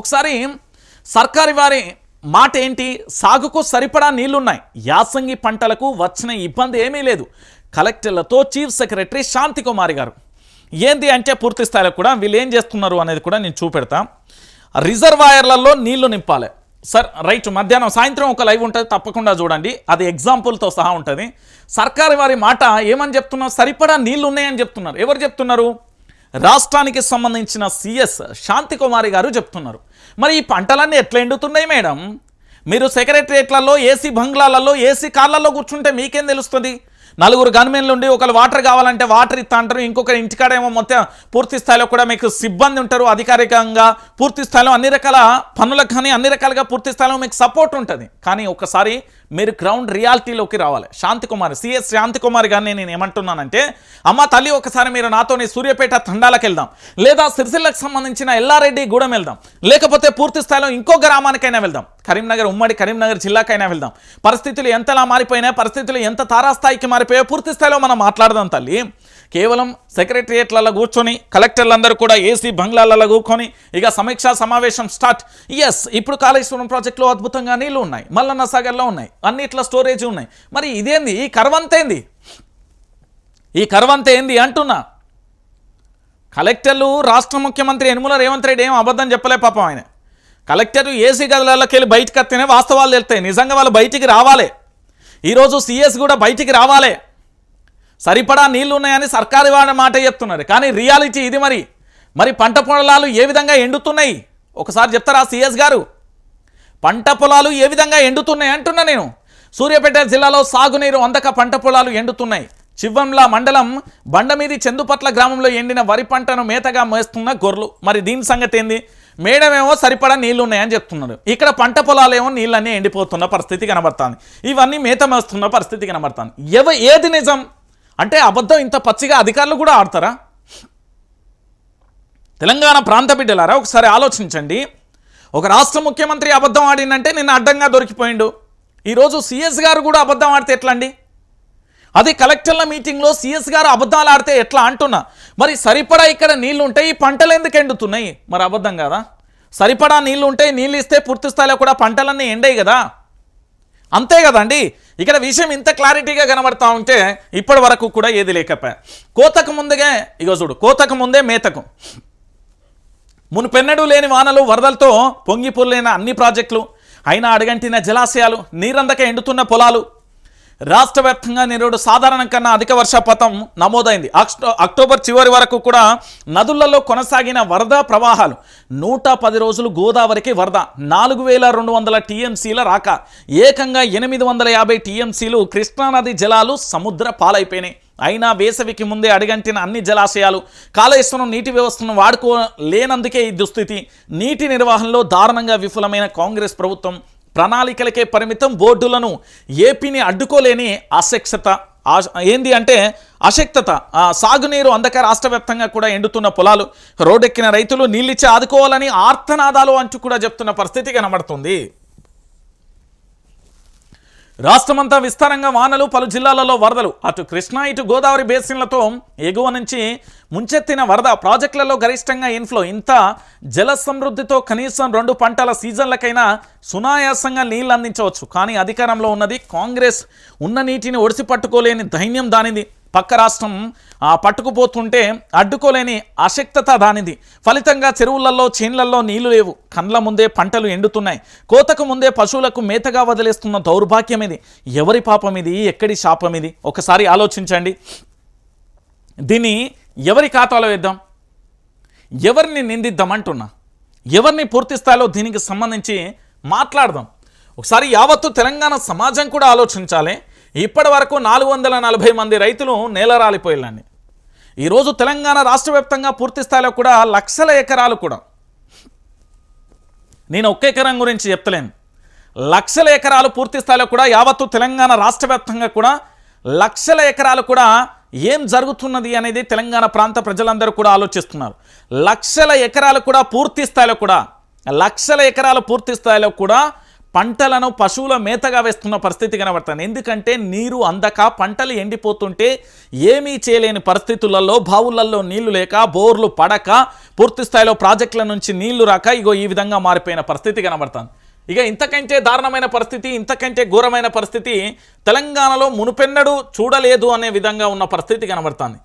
ఒకసారి సర్కారు వారి మాట ఏంటి సాగుకు సరిపడా నీళ్ళున్నాయి. యాసంగి పంటలకు వచ్చిన ఇబ్బంది ఏమీ లేదు. కలెక్టర్లతో చీఫ్ సెక్రటరీ శాంతి కుమారి గారు. ఏంది అంటే పూర్తి స్థాయిలో కూడా వీళ్ళు ఏం చేస్తున్నారు అనేది కూడా నేను చూపెడతా. రిజర్వాయర్లలో నీళ్ళు నింపాలి. సార్ రైట్ మధ్యాహ్నం సాయంత్రం ఒక లైవ్ ఉంటుంది తప్పకుండా చూడండి. అది ఎగ్జాంపుల్తో సహా ఉంటుంది. సర్కారు వారి మాట ఏమని చెప్తున్నారు? సరిపడా నీళ్ళు ఉన్నాయని చెప్తున్నారు. ఎవరు చెప్తున్నారు? రాష్ట్రానికి సంబంధించిన సిఎస్ శాంతి కుమారి గారు చెప్తున్నారు. మరి ఈ పంటలన్నీ ఎట్లా ఎండుతున్నాయి మేడం? మీరు సెక్రటరియట్లలో ఏసీ బంగ్లాలలో ఏసీ కార్లలో కూర్చుంటే మీకేం తెలుస్తుంది? నలుగురు గన్మెన్లు ఉండి ఒకరు వాటర్ కావాలంటే వాటర్ ఇస్తా అంటారు ఇంకొకరు ఇంటికాడేమో మొత్తం పూర్తి స్థాయిలో కూడా మీకు సిబ్బంది ఉంటారు అధికారికంగా పూర్తి స్థాయిలో అన్ని రకాల పనులకు కానీ అన్ని రకాలుగా పూర్తి స్థాయిలో మీకు సపోర్ట్ ఉంటుంది. కానీ ఒకసారి మీరు గ్రౌండ్ రియాలిటీలోకి రావాలి. శాంతి కుమార్ సిఎస్ శాంతికుమార్ గారిని నేను ఏమంటున్నానంటే అమ్మ తల్లి ఒకసారి మీరు నాతోని సూర్యపేట తండాలకు వెళ్దాం. లేదా సిరిసిల్లకు సంబంధించిన ఎల్లారెడ్డి గూడెం వెళ్దాం. లేకపోతే పూర్తి స్థాయిలో ఇంకో గ్రామానికైనా వెళ్దాం. కరీంనగర్ ఉమ్మడి కరీంనగర్ జిల్లాకైనా వెళ్దాం. పరిస్థితులు ఎంతలా మారిపోయినాయి పరిస్థితులు ఎంత తారాస్థాయికి మారిపోయాయో పూర్తి స్థాయిలో మనం మాట్లాడదాం తల్లి. కేవలం సెక్రటరియట్లలో కూర్చొని కలెక్టర్లందరూ కూడా ఏసీ బంగ్లాలలో కూర్చొని ఇక సమీక్షా సమావేశం స్టార్ట్. ఎస్ ఇప్పుడు కాళేశ్వరం ప్రాజెక్టులో అద్భుతంగా నీళ్ళు ఉన్నాయి. మల్లన్న సాగర్లో ఉన్నాయి. అన్నిట్లో స్టోరేజ్ ఉన్నాయి. మరి ఇదేంది? ఈ కర్వంతేంది ఈ కర్వంత ఏంది అంటున్నా? కలెక్టర్లు రాష్ట్ర ముఖ్యమంత్రి యనుమల రేవంత్ రెడ్డి ఏం అబద్ధం చెప్పలే పాపం ఆయన. కలెక్టర్ ఏసీ గదులలోకి వెళ్ళి బయటకు వస్తేనే వాస్తవాలు తెలుస్తాయి. నిజంగా వాళ్ళు బయటికి రావాలి. ఈరోజు సిఎస్ కూడా బయటికి రావాలి. సరిపడా నీళ్ళు ఉన్నాయని సర్కారు వాడి మాట చెప్తున్నారు. కానీ రియాలిటీ ఇది మరి. మరి పంట పొలాలు ఏ విధంగా ఎండుతున్నాయి? ఒకసారి చెప్తారా సిఎస్ గారు? పంట పొలాలు ఏ విధంగా ఎండుతున్నాయి అంటున్నా నేను. సూర్యాపేట జిల్లాలో సాగునీరు అందక పంట పొలాలు ఎండుతున్నాయి. చివ్వంల మండలం బండమీది చెందుపట్ల గ్రామంలో ఎండిన వరి పంటను మేతగా మేస్తున్న గొర్రెలు. మరి దీని సంగతి ఏంది? మేడమేమో సరిపడా నీళ్ళు ఉన్నాయని చెప్తున్నారు. ఇక్కడ పంట పొలాలేమో నీళ్ళన్నీ ఎండిపోతున్న పరిస్థితి కనబడుతుంది. ఇవన్నీ మేత మేస్తున్న పరిస్థితి కనబడుతుంది. ఎవ ఏది నిజం? అంటే అబద్ధం ఇంత పచ్చిగా అధికారులు కూడా ఆడతారా? తెలంగాణ ప్రాంత బిడ్డలారా ఒకసారి ఆలోచించండి. ఒక రాష్ట్ర ముఖ్యమంత్రి అబద్ధం ఆడిందంటే నిన్న అడ్డంగా దొరికిపోయిండు. ఈరోజు సిఎస్ గారు కూడా అబద్ధం ఆడితే ఎట్లా అండి అది కలెక్టర్ల మీటింగ్లో సిఎస్ గారు అబద్ధాలు ఆడితే ఎట్లా అంటున్నా? మరి సరిపడా ఇక్కడ నీళ్ళు ఉంటాయి ఈ పంటలు ఎందుకు ఎండుతున్నాయి? మరి అబద్ధం కదా? సరిపడా నీళ్ళు ఉంటే నీళ్ళు ఇస్తే పూర్తి స్థాయిలో కూడా పంటలన్నీ ఎండాయి కదా. అంతే కదండి. ఇక్కడ విషయం ఇంత క్లారిటీగా కనబడతా ఉంటే ఇప్పటి వరకు కూడా ఏది లేకపోయా. కోతకు ముందుగా ఇగో చూడు కోతకు ముందే మేతకు. మునుపెన్నడూ లేని వానలు వరదలతో పొంగిపొర్లేని అన్ని ప్రాజెక్టులు అయినా అడగంటిన జలాశయాలు నీరందక ఎండుతున్న పొలాలు రాష్ట్ర వ్యాప్తంగా నేడు సాధారణం కన్నా అధిక వర్షపాతం నమోదైంది. అక్టోబర్ చివరి వరకు కూడా నదులలో కొనసాగిన వరద ప్రవాహాలు నూట పది రోజులు గోదావరికి వరద నాలుగు వేల రెండు వందల టీఎంసీల రాక ఏకంగా ఎనిమిది వందల యాభై టీఎంసీలు కృష్ణానది జలాలు సముద్ర పాలైపోయినాయి. అయినా వేసవికి ముందే అడిగంటిన అన్ని జలాశయాలు కాళేశ్వరం నీటి వ్యవస్థను వాడుకో లేనందుకే ఈ దుస్థితి. నీటి నిర్వహణలో దారుణంగా విఫలమైన కాంగ్రెస్ ప్రభుత్వం ప్రణాళికలకే పరిమితం బోర్డులను ఏపీని అడ్డుకోలేని అశక్తత ఆ- ఏంది అంటే అశక్తత. సాగునీరు అందక రాష్ట్ర వ్యాప్తంగా కూడా ఎండుతున్న పొలాలు రోడ్డెక్కిన రైతులు నీళ్ళిచ్చి ఆదుకోవాలని ఆర్తనాదాలు అంటూ కూడా చెప్తున్న పరిస్థితి కనబడుతుంది. రాష్ట్రమంతా విస్తారంగా వానలు పలు జిల్లాలలో వరదలు. అటు కృష్ణా ఇటు గోదావరి బేసిన్లతో ఎగువ నుంచి ముంచెత్తిన వరద ప్రాజెక్టులలో గరిష్టంగా ఇన్ఫ్లో. ఇంత జల సమృద్ధితో కనీసం రెండు పంటల సీజన్లకైనా సునాయాసంగా నీళ్ళు అందించవచ్చు. కానీ అధికారంలో ఉన్నది కాంగ్రెస్. ఉన్న నీటిని ఒడిసి పట్టుకోలేని ధైన్యం దానిది. పక్క రాష్ట్రం ఆ పట్టుకుపోతుంటే అడ్డుకోలేని అశక్తత దానిది. ఫలితంగా చెరువులలో చేన్లలో నీళ్ళు లేవు. కండ్ల ముందే పంటలు ఎండుతున్నాయి. కోతకు ముందే పశువులకు మేతగా వదిలేస్తున్న దౌర్భాగ్యం ఇది. ఎవరి పాపం ఇది? ఎక్కడి శాపం ఇది? ఒకసారి ఆలోచించండి. దీన్ని ఎవరి ఖాతాలో వేద్దాం? ఎవరిని నిందిద్దామంటున్నా? ఎవరిని పూర్తి స్థాయిలో దీనికి సంబంధించి మాట్లాడదాం? ఒకసారి యావత్తు తెలంగాణ సమాజం కూడా ఆలోచించాలి. ఇప్పటి వరకు నాలుగు వందల నలభై మంది రైతులు నేలరాలిపోయాలండి ఈరోజు తెలంగాణ రాష్ట్ర వ్యాప్తంగా పూర్తి స్థాయిలో కూడా లక్షల ఎకరాలు కూడా. నేను ఒక్క ఎకరం గురించి చెప్తలేను. లక్షల ఎకరాలు పూర్తి స్థాయిలో కూడా యావత్తు తెలంగాణ రాష్ట్ర వ్యాప్తంగా కూడా లక్షల ఎకరాలు కూడా ఏం జరుగుతున్నది అనేది తెలంగాణ ప్రాంత ప్రజలందరూ కూడా ఆలోచిస్తున్నారు. లక్షల ఎకరాలు కూడా పూర్తి స్థాయిలో కూడా లక్షల ఎకరాలు పూర్తి స్థాయిలో కూడా పంటలను పశువుల మేతగా వేస్తున్న పరిస్థితి కనబడుతుంది. ఎందుకంటే నీరు అందక పంటలు ఎండిపోతుంటే ఏమీ చేయలేని పరిస్థితులలో బావులలో నీళ్ళు లేక బోర్లు పడక పూర్తి స్థాయిలో ప్రాజెక్టుల నుంచి నీళ్ళు రాక ఇగో ఈ విధంగా మారిపోయిన పరిస్థితి కనబడుతుంది. ఇక ఇంతకంటే దారుణమైన పరిస్థితి ఇంతకంటే ఘోరమైన పరిస్థితి తెలంగాణలో మునుపెన్నడూ చూడలేదు అనే విధంగా ఉన్న పరిస్థితి కనబడుతుంది.